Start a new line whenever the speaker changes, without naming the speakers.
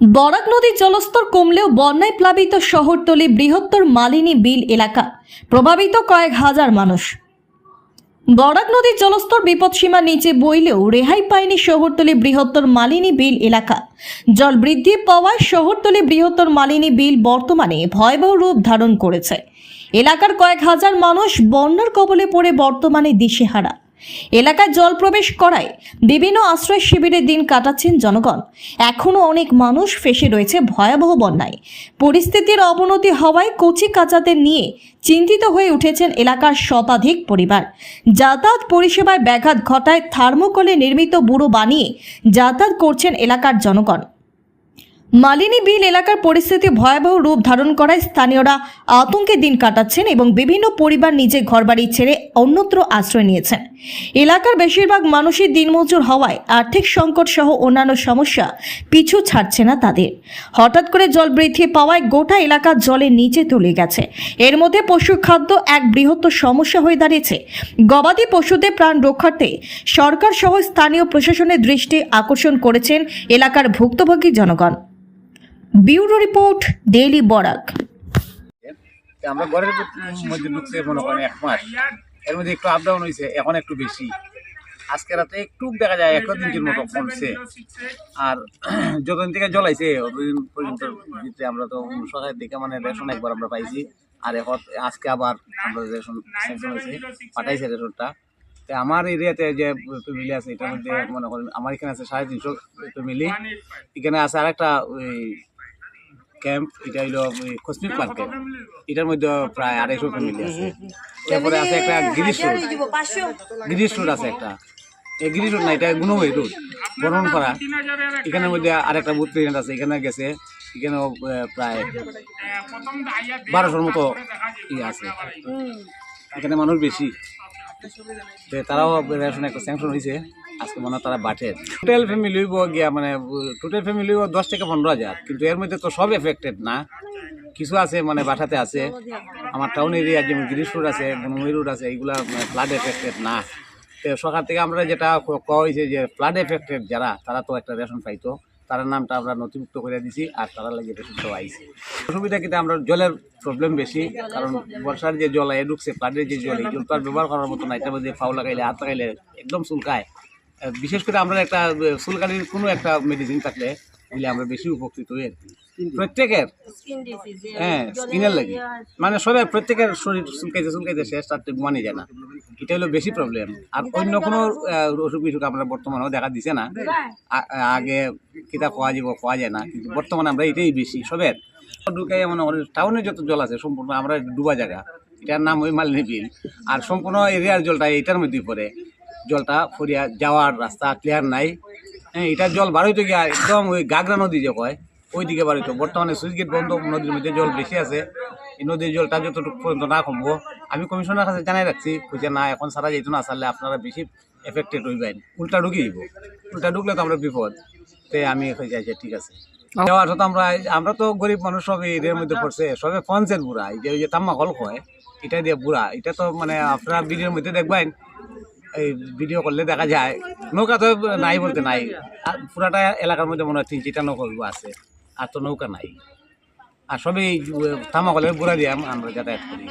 বরাক নদীর জলস্তর কমলেও বন্যায় প্লাবিত শহরতলি বৃহত্তর মালিনী বিল এলাকা, প্রভাবিত কয়েক হাজার মানুষ। বরাক নদীর জলস্তর বিপদসীমার নিচে বইলেও রেহাই পায়নি শহরতলি বৃহত্তর মালিনী বিল এলাকা। জল বৃদ্ধি পাওয়ায় শহরতলি বৃহত্তর মালিনী বিল বর্তমানে ভয়াবহ রূপ ধারণ করেছে। এলাকার কয়েক হাজার মানুষ বন্যার কবলে পড়ে বর্তমানে দিশেহারা। এলাকায় জল প্রবেশ করায় বিভিন্ন আশ্রয় শিবিরে দিন কাটাচ্ছেন জনগণ। এখনও অনেক মানুষ ফেসে রয়েছে ভয়াবহ বন্যায়। পরিস্থিতির অবনতি হওয়ায় কচি কাচাতে নিয়ে চিন্তিত হয়ে উঠেছেন এলাকার শতাধিক পরিবার। যাতায়াত পরিষেবায় ব্যাঘাত ঘটায় থার্মোকলে নির্মিত বুড়ো বানিয়ে যাতায়াত করছেন এলাকার জনগণ। মালিনী বিল এলাকার পরিস্থিতি ভয়াবহ রূপ ধারণ করায় স্থানীয়রা আতঙ্কে দিন কাটাচ্ছেন এবং বিভিন্ন পরিবার নিজে ঘরবাড়ি ছেড়ে অন্যত্র আশ্রয় নিয়েছেন। এলাকার বেশিরভাগ মানুষই দিনমজুর হওয়ায় আর্থিক সংকট সহ অন্যান্য সমস্যা পিছু ছাড়ছে না তাদের। হঠাৎ করে জল বৃদ্ধি পাওয়ায় গোটা এলাকা জলের নিচে তুলে গেছে। এর মধ্যে পশু খাদ্য এক বৃহত্তর সমস্যা হয়ে দাঁড়িয়েছে। গবাদি পশুদের প্রাণ রক্ষার্থে সরকার সহ স্থানীয় প্রশাসনের দৃষ্টি আকর্ষণ করেছেন এলাকার ভুক্তভোগী জনগণ। Bureau report, daily Barak.
আমরা ঘরের মধ্যে ঢুকতে মনে করেন এক মাস। এর মধ্যে একটু আপ ডাউন হয়েছে এখন একটু বেশি। আজকে রাতে একটু দেখা যায় এক দিনের মতো কমছে। আর যতদিন থেকে জ্বলাইছে, অতদিন পর্যন্ত আমরা তো সরকারের দিকে মানে রেশন একবার আমরা পাইছি। আর এখন আজকে আবার আমরা রেশন স্যাংশন হয়েছে পাঠাইছে রেশনটা। তো আমার এরিয়াতে যে ফ্যামিলি আছে, এটার মধ্যে মনে করেন আমার এখানে আছে সাড়ে তিনশো ফ্যামিলি। এখানে আছে আরেকটা ওই ক্যাম্প এটা হইল কসমিক মার্কেট। এটার মধ্যে প্রায় আড়াইশো ফ্যামিলি আছে। তারপরে আছে একটা গিরিশ রোড। গিরিশ রোড আছে একটা। এই গিরিশ রোড না এটা গুণময়ী রোড। করা। এখানের মধ্যে আরেকটা বুথ প্রেসিডেন্ট আছে এখানে গেছে। এখানেও প্রায় বারোশোর মতো ইয়ে আছে। এখানে মানুষ বেশি। তারাও রেশন একটা স্যাংশন হয়েছে আজকে মনে হয় তারা বাটে টোটাল ফ্যামিলি হইব গিয়া মানে টোটাল ফ্যামিলি হইব দশ থেকে পনেরো হাজার। কিন্তু এর মধ্যে তো সব এফেক্টেড না। কিছু আছে মানে বাসাতে আছে। আমার টাউন এরিয়া যেমন গিরিশ রোড আছে বনময়ী রোড আছে এইগুলা ফ্লাড এফেক্টেড না। তো সরকার থেকে আমরা যেটা কওয়া হয়েছে যে ফ্লাড এফেক্টেড যারা, তারা তো একটা রেশন পাইতো। তার নামটা আমরা নথিভুক্ত করে দিছি, আর তারা লাগে রেশনটাও আইছে। অসুবিধা কিন্তু আমরা জলের প্রবলেম বেশি, কারণ বর্ষার যে জল, এ ঢুকছে ফ্লাডের যে জল, এই জল তো আর ব্যবহার করার মতো না। এটার মধ্যে ফাউ লাগাইলে, হাত লাগাইলে, একদম চুলকায়। বিশেষ করে আমরা একটা চুলকানির কোনো একটা মেডিসিন থাকলে বুঝলে আমরা বেশি উপকৃত হই আর কি। প্রত্যেকের? হ্যাঁ স্কিনের লাগে মানে সবাই প্রত্যেকের শরীর চুলকাইতে চুলকাইতে শেষ রাত্রে ঘুমানি যায় না। এটা হলো বেশি প্রবলেম আর অন্য কোনো অসুখ বিসুখ আমরা বর্তমানেও দেখা দিছে না। আগে কিতা খাওয়া যাব খাওয়া যায় না। কিন্তু বর্তমানে আমরা এটাই বেশি সবের। ঢুকাই মনে করি টাউনে যত জল আছে সম্পূর্ণ আমরা ডুবা জায়গা। এটার নাম ওই মালিনী বিল। আর সম্পূর্ণ এরিয়ার জলটা এটার মধ্যেই পড়ে। জলটা ফরিয়া যাওয়ার রাস্তা ক্লিয়ার নাই। হ্যাঁ এটার জল বাড়িতে গিয়া একদম ওই গাগরা নদী যে কয় ওই দিকে বাড়িতে বর্তমানে সুইচ গেট বন্ধ নদীর মধ্যে জল বেশি আছে। এই নদীর জলটা যতটুকু পর্যন্ত না কমবো আমি কমিশনের কাছে জানাই রাখছি যে না এখন সারা যেত না আসলে আপনারা বেশি এফেক্টেড হইবেন। উল্টা ঢুকে দিব। উল্টা ঢুকলে তো আমরা বিপদ। তে আমি হয়ে যাই যে ঠিক আছে। যাওয়ার তো আমরা আমরা তো গরিব মানুষ সব এই এর মধ্যে পড়ছে। সবে ফনসের বুড়া এই যে ওই যে তাম্মা কল কয় এটা দিয়ে বুড়া এটা তো মানে আপনারা ভিডিওর মধ্যে দেখবেন এই ভিডিও করলে দেখা যায়। নৌকা তো নাই বলতে নাই। আর পুরাটা এলাকার মধ্যে মনে হয় তিন নৌকা আছে। আর তো নৌকা নাই। আর সবই থামাকলের বুড়া দিয়ে আমরা যাতায়াত করি।